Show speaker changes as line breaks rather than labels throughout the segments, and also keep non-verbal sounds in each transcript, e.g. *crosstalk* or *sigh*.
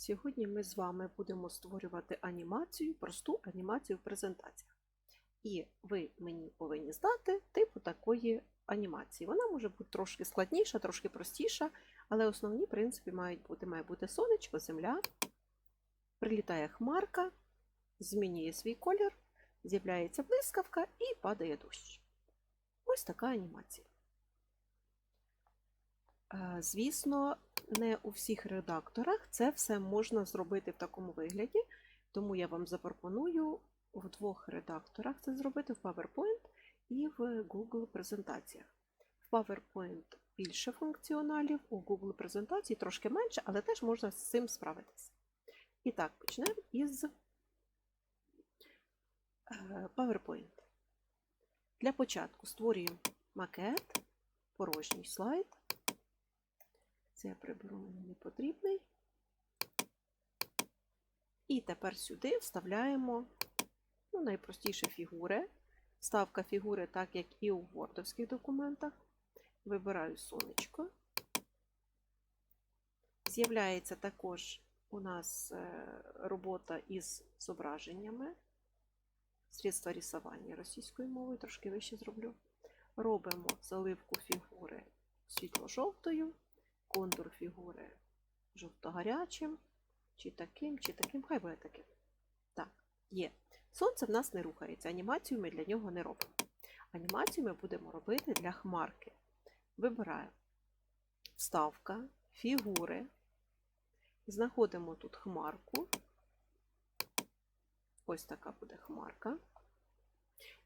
Сьогодні ми з вами будемо створювати анімацію, просту анімацію в презентаціях. І ви мені повинні здати типу такої анімації. Вона може бути трошки складніша, трошки простіша, але основні принципи мають бути. Має бути сонечко, земля, прилітає хмарка, змінює свій колір, з'являється блискавка і падає дощ. Ось така анімація. Е, Звісно, не у всіх редакторах це все можна зробити в такому вигляді, тому я вам запропоную в двох редакторах це зробити в PowerPoint і в Google презентаціях. В PowerPoint більше функціоналів, у Google презентації трошки менше, але теж можна з цим справитися. І так, почнемо із е, PowerPoint. Для початку створюємо макет, порожній слайд. Це приберу мені потрібний. І тепер сюди вставляємо ну, найпростіше фігури. Вставка фігури, так як і у вордовських документах. Вибираю сонечко. З'являється також у нас е, робота із зображеннями. Средства рисування російською мовою, трошки вище зроблю. Робимо заливку фігури світло-жовтою контур фігури жовто-гарячим, чи таким, чи таким, хай буде таким. Так, є. Сонце в нас не рухається, анімацію ми для нього не робимо. Анімацію ми будемо робити для хмарки. Вибираємо вставка, фігури. Знаходимо тут хмарку. Ось така буде хмарка.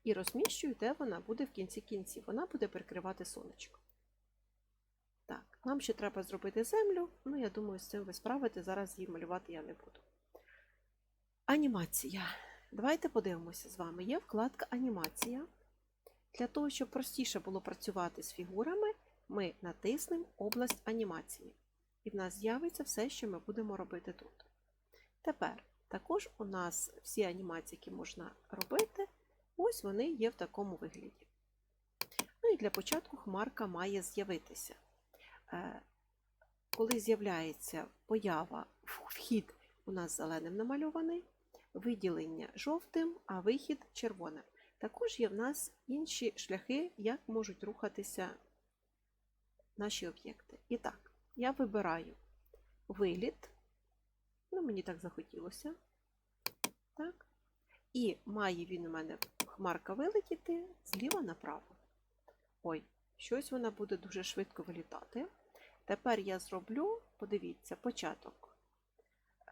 І розміщую, де вона буде в кінці кінців. Вона буде прикривати сонечко. Нам ще треба зробити землю, ну я думаю, з цим ви справите, зараз її малювати я не буду. Анімація. Давайте подивимося з вами. Є вкладка Анімація. Для того, щоб простіше було працювати з фігурами, ми натиснемо область анімації. І в нас з'явиться все, що ми будемо робити тут. Тепер, також у нас всі анімації, які можна робити, ось вони є в такому вигляді. Ну і для початку хмарка має з'явитися. Е, коли з'являється поява, вхід у нас зеленим намальований, виділення жовтим, а вихід червоним. Також є в нас інші шляхи, як можуть рухатися наші об'єкти. І так, я вибираю виліт, ну, мені так захотілося. Так. І має він у мене хмарка вилетіти зліва направо. Ой, щось вона буде дуже швидко вилітати. Тепер я зроблю, подивіться, початок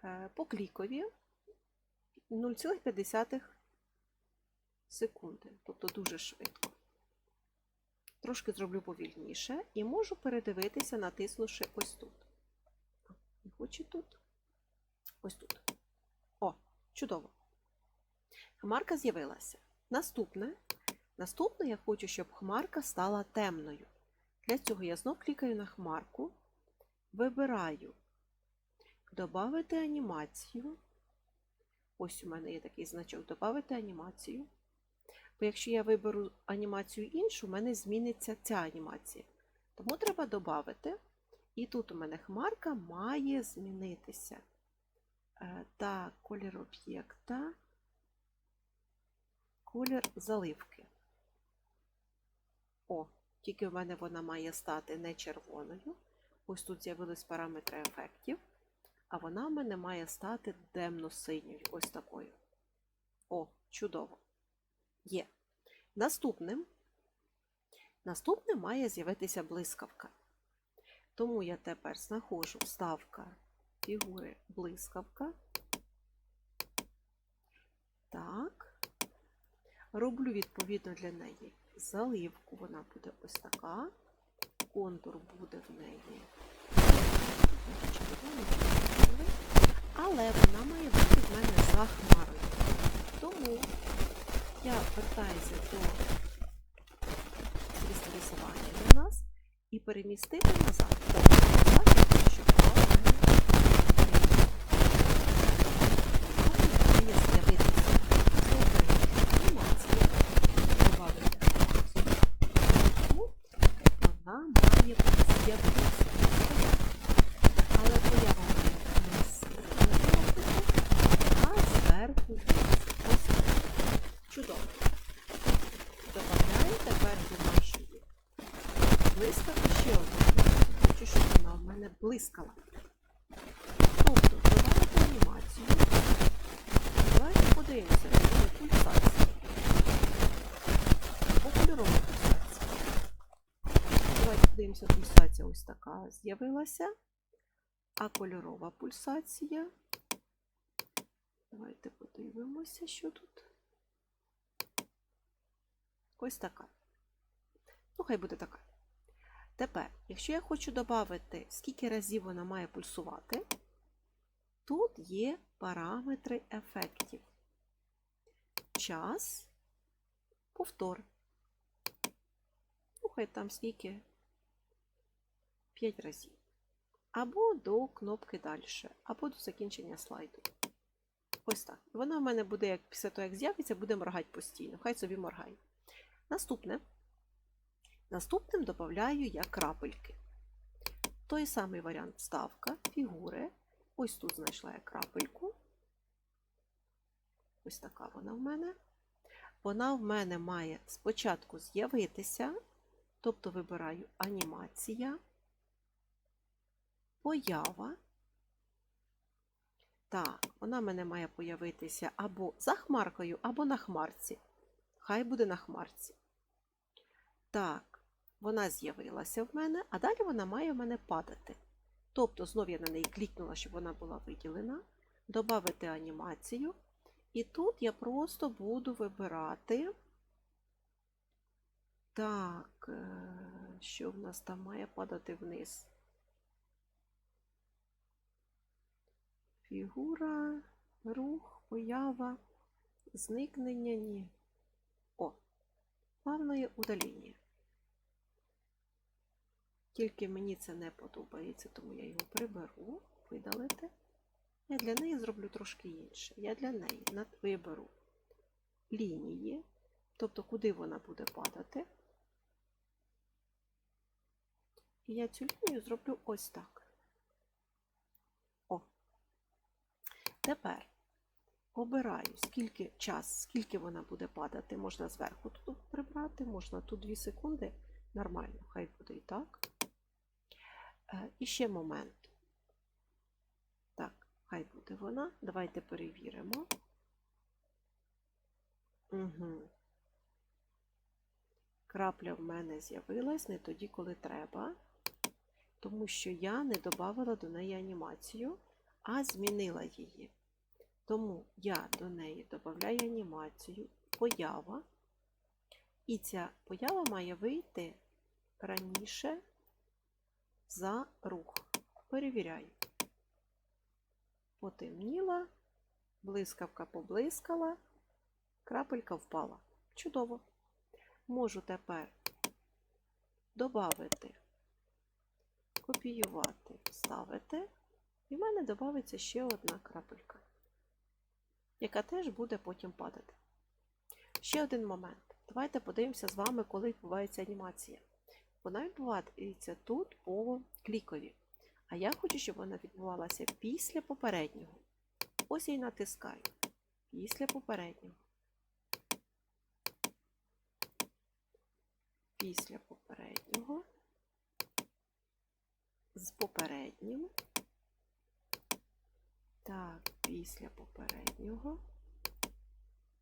е, по клікові 0,5 секунди, тобто дуже швидко. Трошки зроблю повільніше і можу передивитися, натиснувши ось тут. Не хочу тут. Ось тут. О, чудово. Хмарка з'явилася. Наступне. Наступне я хочу, щоб хмарка стала темною. Для цього я знов клікаю на хмарку, вибираю Добавити анімацію. Ось у мене є такий значок Добавити анімацію. Бо якщо я виберу анімацію іншу, у мене зміниться ця анімація. Тому треба додати. І тут у мене хмарка має змінитися. Е, Так, колір об'єкта, колір заливки. О, тільки в мене вона має стати не червоною. Ось тут з'явились параметри ефектів, а вона в мене має стати темно-синьою. Ось такою. О, чудово. Є. Наступним. Наступним має з'явитися блискавка. Тому я тепер знаходжу вставка фігури блискавка. Так. Роблю відповідно для неї заливку, вона буде ось така, контур буде в неї. Але вона має бути в мене за хмарою. Тому я вертаюся до рисування для нас і перемістити назад. Так, я хочу, щоб була в мене має з'явитися анімація. Добавити тому вона має з'явитися. Але поява в нас натискала. Тобто, давайте анімацію. Давайте подивимося, що є пульсація. Або кольорова пульсація. Давайте подивимося, пульсація ось така з'явилася. А кольорова пульсація. Давайте подивимося, що тут. Ось така. Ну, хай буде така. Тепер, якщо я хочу додати, скільки разів вона має пульсувати, тут є параметри ефектів. Час, повтор. Ну, хай там скільки 5 разів. Або до кнопки далі, або до закінчення слайду. Ось так. Вона в мене буде, як після того, як з'явиться, буде моргати постійно. Хай собі моргає. Наступне. Наступним додаю я крапельки. Той самий варіант вставка, фігури. Ось тут знайшла я крапельку. Ось така вона в мене. Вона в мене має спочатку з'явитися, тобто вибираю анімація, поява. Так, вона в мене має появитися або за хмаркою, або на хмарці. Хай буде на хмарці. Так, вона з'явилася в мене, а далі вона має в мене падати. Тобто, знов я на неї клікнула, щоб вона була виділена, додати анімацію. І тут я просто буду вибирати. Так, е, що в нас там має падати вниз? Фігура, рух, поява, зникнення, ні. О, плавне удаління. Тільки мені це не подобається, тому я його приберу, видалити. Я для неї зроблю трошки інше. Я для неї виберу лінії, тобто куди вона буде падати. І я цю лінію зроблю ось так. О. Тепер обираю, скільки час, скільки вона буде падати. Можна зверху тут прибрати, можна тут 2 секунди. Нормально, хай буде і так. І ще момент. Так, хай буде вона. Давайте перевіримо. Угу. Крапля в мене з'явилась не тоді, коли треба, тому що я не додавала до неї анімацію, а змінила її. Тому я до неї додаю анімацію, поява, і ця поява має вийти раніше за рух. Перевіряю. Потемніла, блискавка поблискала, крапелька впала. Чудово. Можу тепер додати, копіювати, вставити, і в мене додається ще одна крапелька, яка теж буде потім падати. Ще один момент. Давайте подивимося з вами, коли відбувається анімація. Вона відбувається тут по клікові. А я хочу, щоб вона відбувалася після попереднього. Ось я й натискаю. Після попереднього. Після попереднього. З попереднім. Так, після попереднього.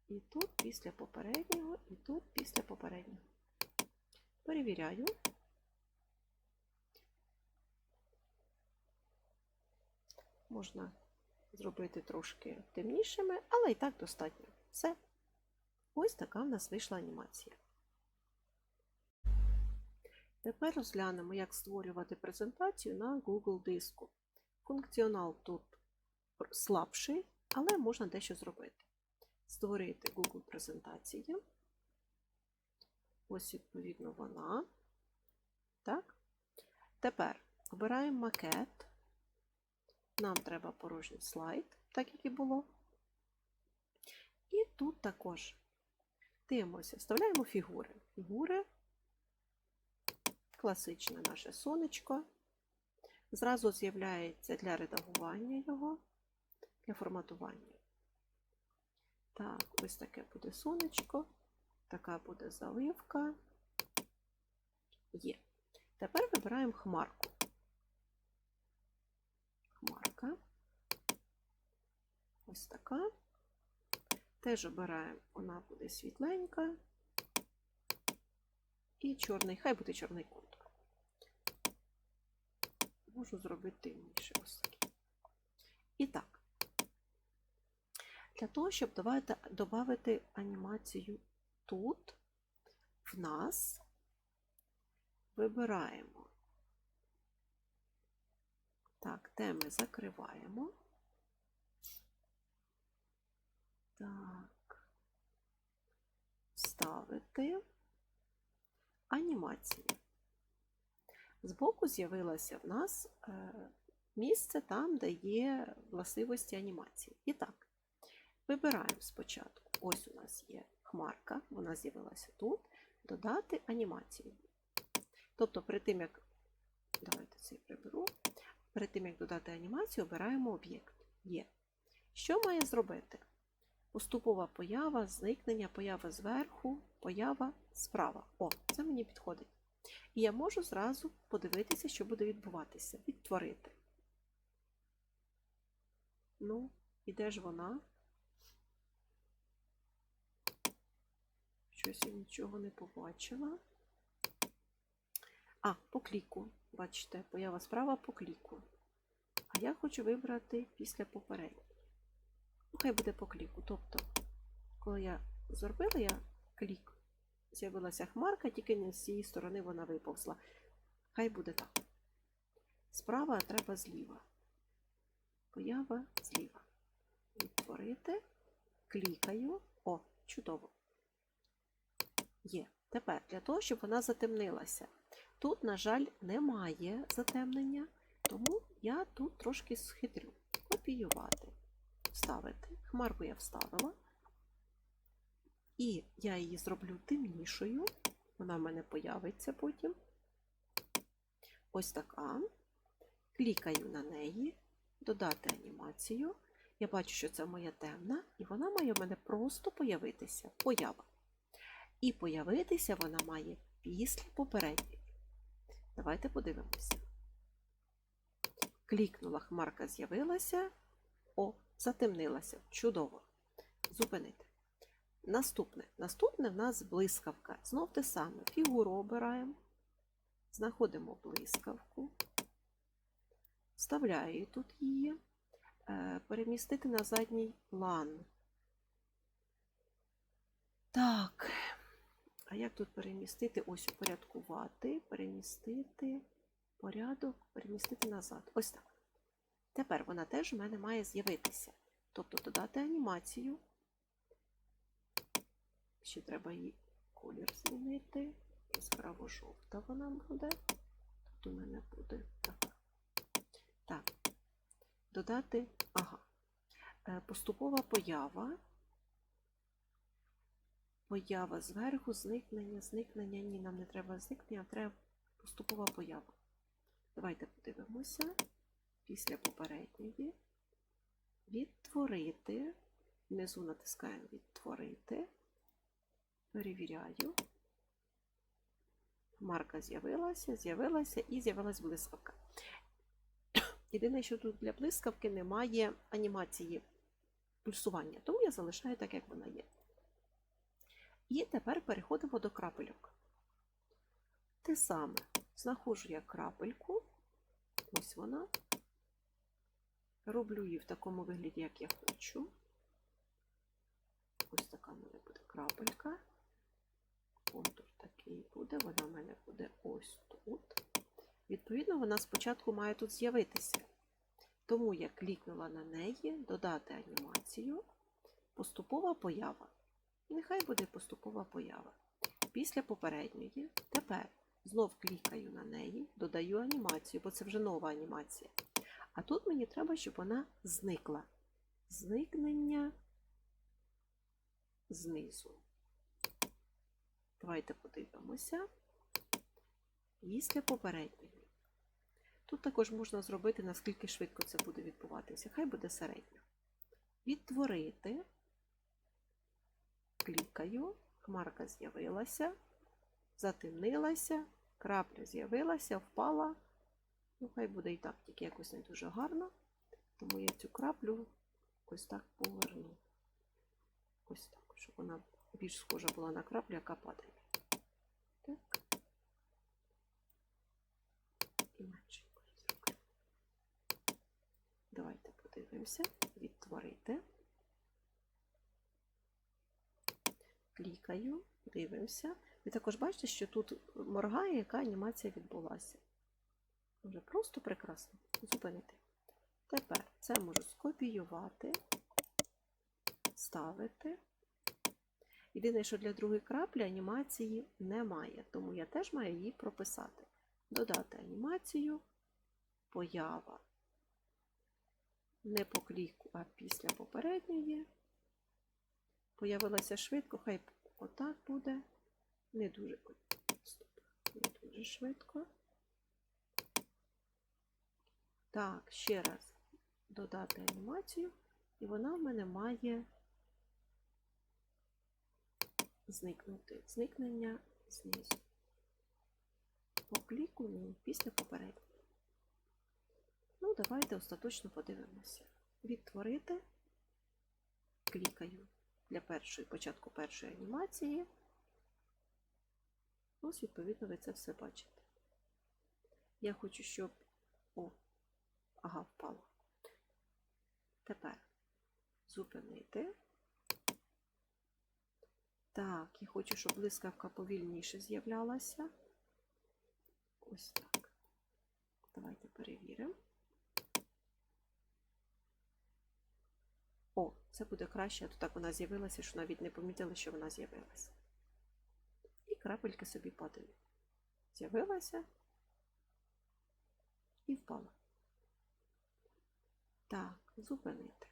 І тут після попереднього, і тут після попереднього. Перевіряю. Можна зробити трошки темнішими, але і так достатньо. Все. Ось така в нас вийшла анімація. Тепер розглянемо, як створювати презентацію на Google диску. Функціонал тут слабший, але можна дещо зробити. Створити Google презентацію. Ось, відповідно, вона. Так. Тепер обираємо макет. Нам треба порожній слайд, так як і було. І тут також дивимося, вставляємо фігури. Фігури, класичне наше сонечко. Зразу з'являється для редагування його, для форматування. Так, ось таке буде сонечко, Така буде заливка. Є. Тепер вибираємо хмарку. Хмарка. Ось така. Теж обираємо, вона буде світленька. І чорний, хай буде чорний контур. Можу зробити темніше ось такий. І так, для того, щоб додати анімацію тут, в нас вибираємо. Так, теми закриваємо. Так, вставити анімації. Збоку з'явилося в нас е, місце там, де є властивості анімації. І так, вибираємо спочатку. Ось у нас є хмарка, вона з'явилася тут. Додати анімацію. Тобто, перед тим, як давайте цей приберу, перед тим, як додати анімацію, обираємо об'єкт Є. Що має зробити? Поступова поява, зникнення, поява зверху, поява справа. О, це мені підходить. І я можу зразу подивитися, що буде відбуватися, відтворити. Ну, і де ж вона? Щось я нічого не побачила. А, по кліку. Бачите, поява справа по кліку. А я хочу вибрати після попередньої. Ну, хай буде по кліку. Тобто, коли я зробила я клік, з'явилася хмарка, тільки не з цієї сторони вона виповзла. Хай буде так. Справа треба зліва. Поява зліва. Відтворити, клікаю. О, чудово. Є. Тепер для того, щоб вона затемнилася. Тут, на жаль, немає затемнення, тому я тут трошки схитрю. Копіювати, вставити. Хмарку я вставила. І я її зроблю темнішою. Вона в мене появиться потім. Ось така. Клікаю на неї, додати анімацію. Я бачу, що це моя темна, і вона має в мене просто появитися. Поява. І появитися вона має після попередньої. Давайте подивимося. Клікнула, хмарка з'явилася. О, затемнилася. Чудово. Зупинити. Наступне. Наступне в нас блискавка. Знов те саме. Фігуру обираємо. Знаходимо блискавку. Вставляю тут її. Е, перемістити на задній план. Так. А як тут перемістити? Ось упорядкувати, перемістити порядок, перемістити назад. Ось так. Тепер вона теж в мене має з'явитися. Тобто додати анімацію. Ще треба її колір змінити. Яскраво жовта вона буде. Тут у мене буде так. Так. Додати, ага. Е, поступова поява. Поява зверху, зникнення, зникнення. Ні, нам не треба зникнення, а треба поступова поява. Давайте подивимося. Після попередньої. Відтворити. Внизу натискаємо Відтворити. Перевіряю. Марка з'явилася, з'явилася і з'явилась блискавка. *coughs* Єдине, що тут для блискавки немає анімації пульсування, тому я залишаю так, як вона є. І тепер переходимо до крапельок. Те саме, знаходжу я крапельку, ось вона. Роблю її в такому вигляді, як я хочу. Ось така в мене буде крапелька. Контур такий буде, вона в мене буде ось тут. Відповідно, вона спочатку має тут з'явитися. Тому я клікнула на неї, додати анімацію, поступова поява. Нехай буде поступова поява. Після попередньої, тепер знов клікаю на неї, додаю анімацію, бо це вже нова анімація. А тут мені треба, щоб вона зникла. Зникнення знизу. Давайте подивимося. Після попередньої. Тут також можна зробити, наскільки швидко це буде відбуватися. Хай буде середньо. Відтворити. Клікаю, хмарка з'явилася, затемнилася, крапля з'явилася, впала. Ну, хай буде і так, тільки якось не дуже гарно. Тому я цю краплю ось так поверну. Ось так, щоб вона більш схожа була на краплю, яка падає. Так. І меншенько зроблю. Давайте подивимося. Відтворити. Клікаю, дивимося. Ви також бачите, що тут моргає, яка анімація відбулася. Вже просто прекрасно. Зупинити. Тепер це можу скопіювати, ставити. Єдине, що для другої краплі анімації немає, тому я теж маю її прописати. Додати анімацію, поява. Не по кліку, а після попередньої. Появилася швидко, хай отак буде. Не дуже, ой, стоп, не дуже швидко. Так, ще раз додати анімацію, і вона в мене має зникнути. Зникнення знизу. По кліку ні, після попереднього. Ну, давайте остаточно подивимося. Відтворити. Клікаю для першої, початку першої анімації. Ось, відповідно, ви це все бачите. Я хочу, щоб. О, ага, впало. Тепер зупинити. Так, я хочу, щоб блискавка повільніше з'являлася. Ось так. Давайте перевіримо. О, це буде краще, а то так вона з'явилася, що навіть не помітили, що вона з'явилася. І крапельки собі падають. З'явилася і впала. Так, зупинити.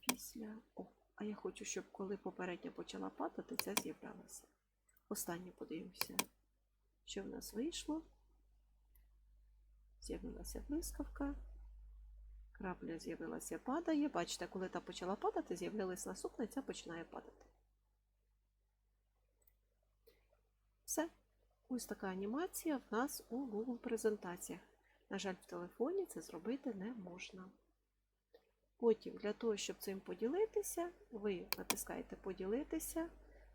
Після. О, а я хочу, щоб коли попередня почала падати, це з'являлося. Останнє подивимося, що в нас вийшло. З'явилася блискавка. Крапля з'явилася, падає. Бачите, коли та почала падати, з'явилась наступна, ця починає падати. Все. Ось така анімація в нас у Google презентаціях. На жаль, в телефоні це зробити не можна. Потім, для того, щоб цим поділитися, ви натискаєте Поділитися,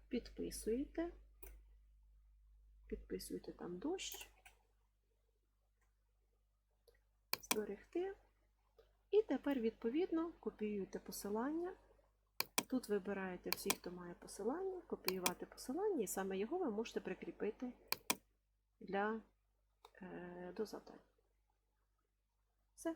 підписуєте, підписуєте там дощ, зберегти. І тепер, відповідно, копіюєте посилання. Тут вибираєте всіх, хто має посилання, копіювати посилання, і саме його ви можете прикріпити для, е, до завдань. Все.